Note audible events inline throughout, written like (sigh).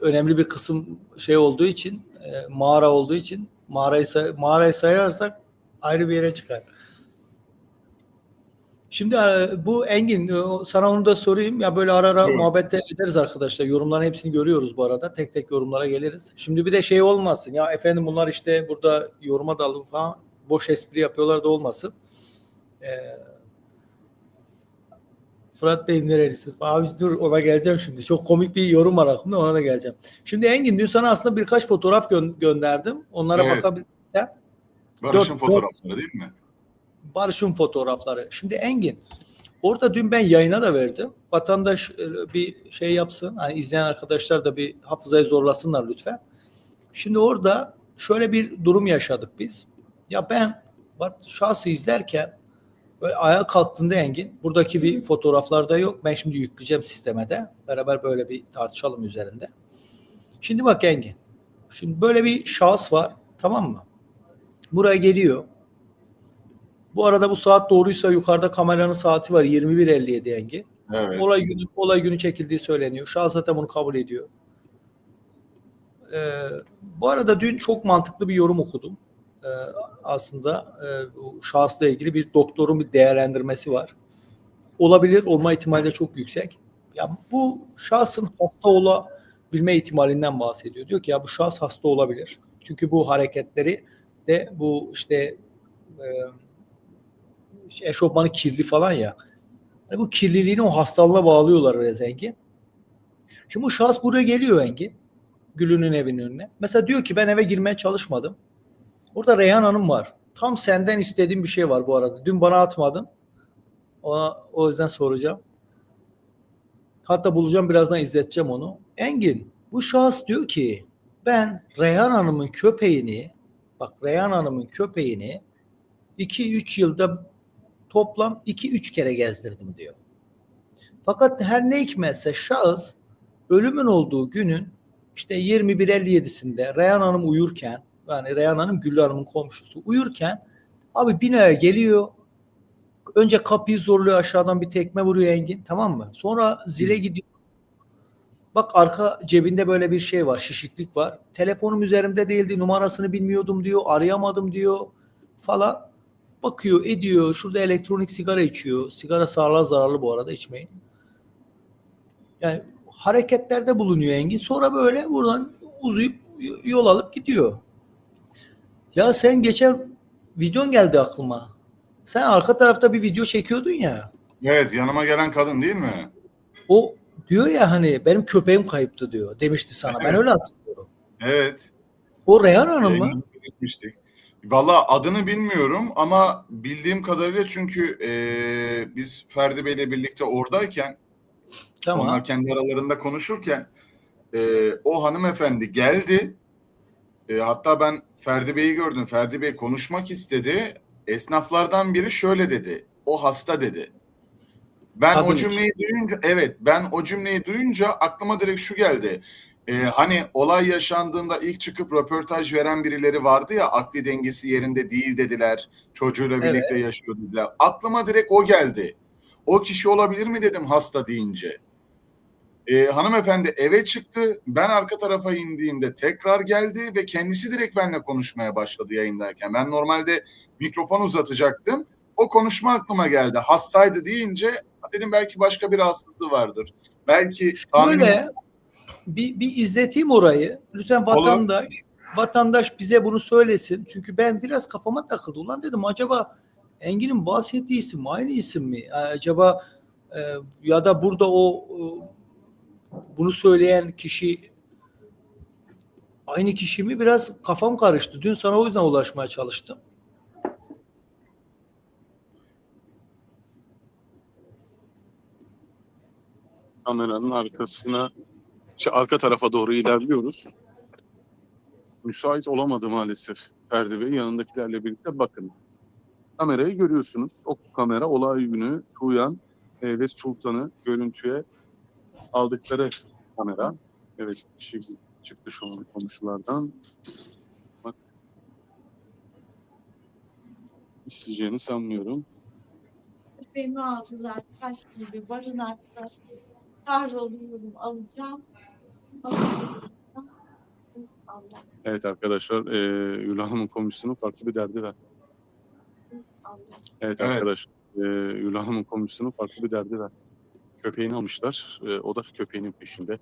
önemli bir kısım şey olduğu için e, mağara olduğu için mağarayı say- mağarayı sayarsak ayrı bir yere çıkar. Şimdi e, bu Engin e, sana onu da sorayım. Ya böyle ara ara Buyurun. muhabbet de ederiz arkadaşlar. Yorumların hepsini görüyoruz bu arada. Tek tek yorumlara geliriz. Şimdi bir de şey olmasın. Ya efendim bunlar işte burada yoruma dalın falan boş espri yapıyorlar da olmasın. Ee, Fırat Bey nerelisiniz? Abi dur ona geleceğim şimdi. Çok komik bir yorum var aklımda ona da geleceğim. Şimdi Engin dün sana aslında birkaç fotoğraf gö- gönderdim. Onlara Evet. bakabilirsen. Barış'ın Dört- fotoğrafları değil mi? Barış'ın fotoğrafları. Şimdi Engin orada dün ben yayına da verdim. Vatandaş e, bir şey yapsın. Hani izleyen arkadaşlar da bir hafızayı zorlasınlar lütfen. Şimdi orada şöyle bir durum yaşadık biz. Ya ben şahsı izlerken böyle ayağa kalktığında Engin buradaki bir fotoğraflarda yok. Ben şimdi yükleyeceğim sisteme de. Beraber böyle bir tartışalım üzerinde. Şimdi bak Engin. Şimdi böyle bir şahıs var. Tamam mı? Buraya geliyor. Bu arada bu saat doğruysa yukarıda kameranın saati var 21.57 Engin. Evet. Olay günü olay günü çekildiği söyleniyor. Şahıs zaten bunu kabul ediyor. Ee, bu arada dün çok mantıklı bir yorum okudum. Ee, aslında e, bu şahısla ilgili bir doktorun bir değerlendirmesi var. Olabilir, olma ihtimali de çok yüksek. Ya bu şahsın hasta olabilme ihtimalinden bahsediyor. Diyor ki ya bu şahıs hasta olabilir. Çünkü bu hareketleri de bu işte e, eşofmanı kirli falan ya. Hani bu kirliliğini o hastalığına bağlıyorlar biraz Engin. Şimdi bu şahıs buraya geliyor Engin. Gül'ünün evinin önüne. Mesela diyor ki ben eve girmeye çalışmadım. Orada Reyhan Hanım var. Tam senden istediğim bir şey var bu arada. Dün bana atmadın. Ona, o yüzden soracağım. Hatta bulacağım birazdan izleteceğim onu. Engin bu şahıs diyor ki ben Reyhan Hanım'ın köpeğini bak Reyhan Hanım'ın köpeğini 2-3 yılda toplam 2-3 kere gezdirdim diyor. Fakat her ne hikmetse şahıs ölümün olduğu günün işte 21.57'sinde Reyhan Hanım uyurken yani Reyhan Hanım Güllü Hanım'ın komşusu uyurken abi binaya geliyor önce kapıyı zorluyor aşağıdan bir tekme vuruyor Engin tamam mı? Sonra zile gidiyor. Bak arka cebinde böyle bir şey var şişiklik var. Telefonum üzerimde değildi numarasını bilmiyordum diyor arayamadım diyor falan bakıyor ediyor. Şurada elektronik sigara içiyor. Sigara sağlığa zararlı bu arada içmeyin. Yani hareketlerde bulunuyor Engin. Sonra böyle buradan uzayıp yol alıp gidiyor. Ya sen geçen videon geldi aklıma. Sen arka tarafta bir video çekiyordun ya. Evet yanıma gelen kadın değil mi? O diyor ya hani benim köpeğim kayıptı diyor. Demişti sana. Ben Evet. öyle hatırlıyorum. Evet. O Reyhan Hanım mı? Gitmiştik. Valla adını bilmiyorum ama bildiğim kadarıyla çünkü eee, biz Ferdi Bey'le birlikte oradayken Tamam. onlar kendi aralarında konuşurken eee, o hanımefendi geldi. Eee, hatta ben Ferdi Bey'i gördüm. Ferdi Bey konuşmak istedi. Esnaflardan biri şöyle dedi. O hasta dedi. Ben Kadın o için. cümleyi duyunca evet ben o cümleyi duyunca aklıma direkt şu geldi. Ee, hani olay yaşandığında ilk çıkıp röportaj veren birileri vardı ya akli dengesi yerinde değil dediler. Çocuğuyla Evet. birlikte yaşıyor dediler. Aklıma direkt o geldi. O kişi olabilir mi dedim hasta deyince. Ee, hanımefendi eve çıktı. Ben arka tarafa indiğimde tekrar geldi ve kendisi direkt benimle konuşmaya başladı yayındayken. Ben normalde mikrofon uzatacaktım. O konuşma aklıma geldi. Hastaydı deyince dedim belki başka bir rahatsızlığı vardır. Belki Şöyle bir, bir izleteyim orayı. Lütfen vatandaş vatandaş bize bunu söylesin. Çünkü ben biraz kafama takıldı. Ulan dedim acaba Engin'in bahsettiği isim aynı isim mi? Acaba e, ya da burada o e, bunu söyleyen kişi aynı kişi mi? Biraz kafam karıştı. Dün sana o yüzden ulaşmaya çalıştım. kameranın arkasına işte arka tarafa doğru ilerliyoruz. Müsait olamadı maalesef Ferdi Bey. Yanındakilerle birlikte bakın. Kamerayı görüyorsunuz. O kamera olay günü Tuğyan e, ve Sultan'ı görüntüye aldıkları kamera. Evet şimdi çıktı şu an komşulardan. Bak. İsteyeceğini sanmıyorum. Köpeğimi aldılar. Kaç gibi barınakta kahroluyorum alacağım. Evet arkadaşlar, e, Gül Hanım'ın komisyonu farklı bir derdi var. Evet, Evet. arkadaşlar, e, Gül Hanım'ın komisyonu farklı bir derdi var. Köpeğini almışlar, e, o da köpeğinin peşinde.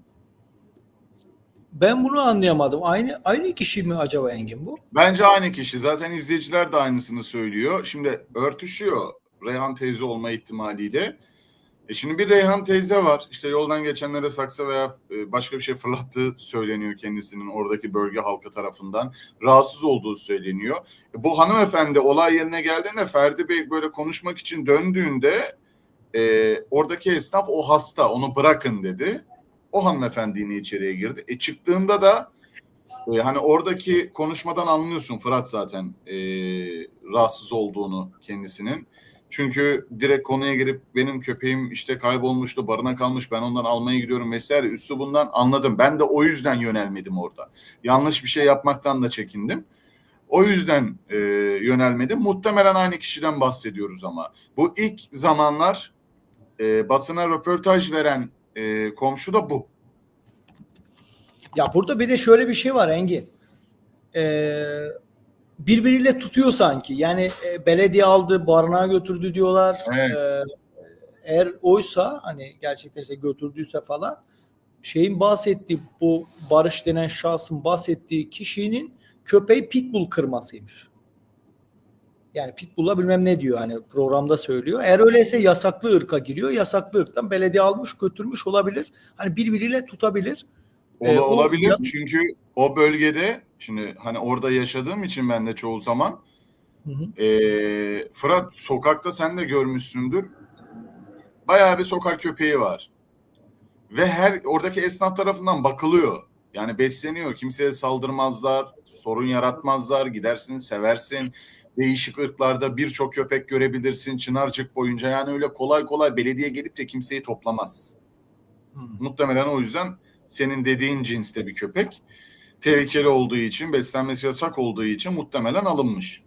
Ben bunu anlayamadım. Aynı aynı kişi mi acaba Engin bu? Bence aynı kişi. Zaten izleyiciler de aynısını söylüyor. Şimdi örtüşüyor Reyhan teyze olma ihtimaliyle. E şimdi bir Reyhan teyze var. İşte yoldan geçenlere saksı veya e, başka bir şey fırlattığı söyleniyor kendisinin oradaki bölge halkı tarafından. Rahatsız olduğu söyleniyor. E, bu hanımefendi olay yerine geldiğinde Ferdi Bey böyle konuşmak için döndüğünde e, oradaki esnaf o hasta onu bırakın dedi. O hanımefendi yine içeriye girdi. E çıktığında da e, hani oradaki konuşmadan anlıyorsun Fırat zaten e, rahatsız olduğunu kendisinin. Çünkü direkt konuya girip benim köpeğim işte kaybolmuştu, barına kalmış, ben ondan almaya gidiyorum vesaire üslubundan anladım. Ben de o yüzden yönelmedim orada. Yanlış bir şey yapmaktan da çekindim. O yüzden e, yönelmedim. Muhtemelen aynı kişiden bahsediyoruz ama. Bu ilk zamanlar e, basına röportaj veren e, komşu da bu. Ya burada bir de şöyle bir şey var Engin. Ee, birbiriyle tutuyor sanki. Yani e, belediye aldı, barınağa götürdü diyorlar. Evet. Ee, eğer oysa hani gerçekten işte götürdüyse falan şeyin bahsettiği bu Barış denen şahsın bahsettiği kişinin köpeği pitbull kırmasıymış. Yani pitbull'a bilmem ne diyor hani programda söylüyor. Eğer öyleyse yasaklı ırka giriyor. Yasaklı ırktan belediye almış götürmüş olabilir. Hani birbiriyle tutabilir. Ola- Ee, o olabilir ya- çünkü o bölgede şimdi hani orada yaşadığım için ben de çoğu zaman Hı hı. Ee, Fırat sokakta sen de görmüşsündür. Bayağı bir sokak köpeği var. Ve her oradaki esnaf tarafından bakılıyor. Yani besleniyor. Kimseye saldırmazlar, sorun yaratmazlar. Gidersin, seversin. Değişik ırklarda birçok köpek görebilirsin Çınarcık boyunca. Yani öyle kolay kolay belediye gelip de kimseyi toplamaz. Hı. Muhtemelen o yüzden senin dediğin cinste bir köpek. Tehlikeli olduğu için, beslenmesi yasak olduğu için muhtemelen alınmış.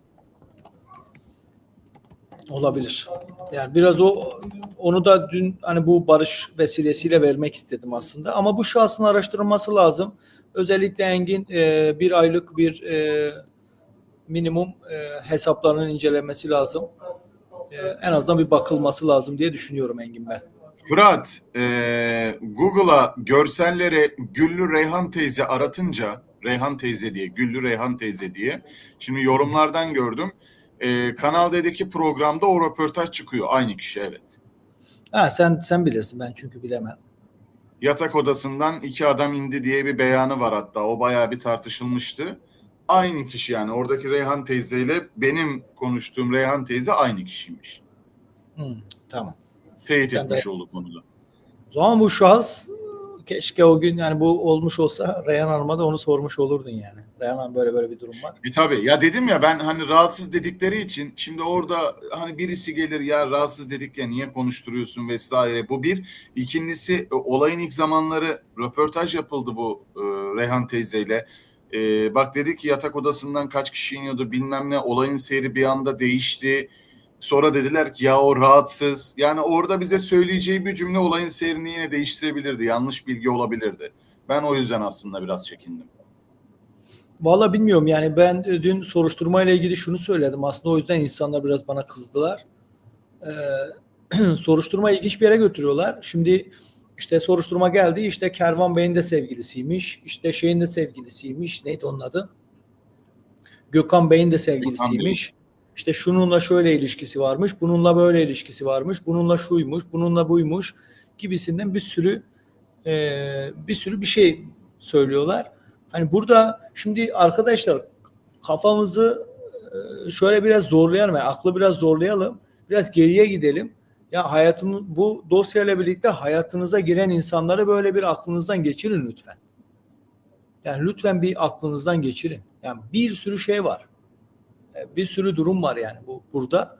Olabilir. Yani biraz o onu da dün hani bu barış vesilesiyle vermek istedim aslında. Ama bu şahsın araştırılması lazım. Özellikle Engin e, bir aylık bir e, minimum e, hesaplarının incelenmesi lazım. E, en azından bir bakılması lazım diye düşünüyorum Engin ben. Fırat, eee, Google'a görsellere Güllü Reyhan teyze aratınca, Reyhan teyze diye, Güllü Reyhan teyze diye, şimdi yorumlardan gördüm. Eee Kanal D'deki programda o röportaj çıkıyor. Aynı kişi evet. Ha sen sen bilirsin ben çünkü bilemem. Yatak odasından iki adam indi diye bir beyanı var hatta. O bayağı bir tartışılmıştı. Aynı kişi yani. Oradaki Reyhan teyzeyle benim konuştuğum Reyhan teyze aynı kişiymiş. Hı, tamam. Teyit de- etmiş olduk bunu da. O zaman bu şahıs keşke o gün yani bu olmuş olsa Reyhan Hanım'a da onu sormuş olurdun yani. Reyhan Hanım böyle böyle bir durum var. E tabii ya dedim ya ben hani rahatsız dedikleri için şimdi orada hani birisi gelir ya rahatsız dedik ya niye konuşturuyorsun vesaire bu bir. İkincisi e, olayın ilk zamanları röportaj yapıldı bu e, Reyhan teyzeyle. E, bak dedi ki yatak odasından kaç kişi iniyordu bilmem ne olayın seyri bir anda değişti. Sonra dediler ki ya o rahatsız. Yani orada bize söyleyeceği bir cümle olayın seyrini yine değiştirebilirdi. Yanlış bilgi olabilirdi. Ben o yüzden aslında biraz çekindim. Valla bilmiyorum yani ben dün soruşturma ile ilgili şunu söyledim. Aslında o yüzden insanlar biraz bana kızdılar. Ee, (clears throat) soruşturma ilginç bir yere götürüyorlar. Şimdi işte soruşturma geldi işte Kervan Bey'in de sevgilisiymiş. işte şeyin de sevgilisiymiş. Neydi onun adı? Gökhan Bey'in de sevgilisiymiş. İşte şununla şöyle ilişkisi varmış, bununla böyle ilişkisi varmış, bununla şuymuş, bununla buymuş gibisinden bir sürü e, bir sürü bir şey söylüyorlar. Hani burada şimdi arkadaşlar kafamızı e, şöyle biraz zorlayalım, yani aklı biraz zorlayalım, biraz geriye gidelim. Ya hayatımız bu dosyayla birlikte hayatınıza giren insanları böyle bir aklınızdan geçirin lütfen. Yani lütfen bir aklınızdan geçirin. Yani bir sürü şey var. E, Bir sürü durum var yani bu burada.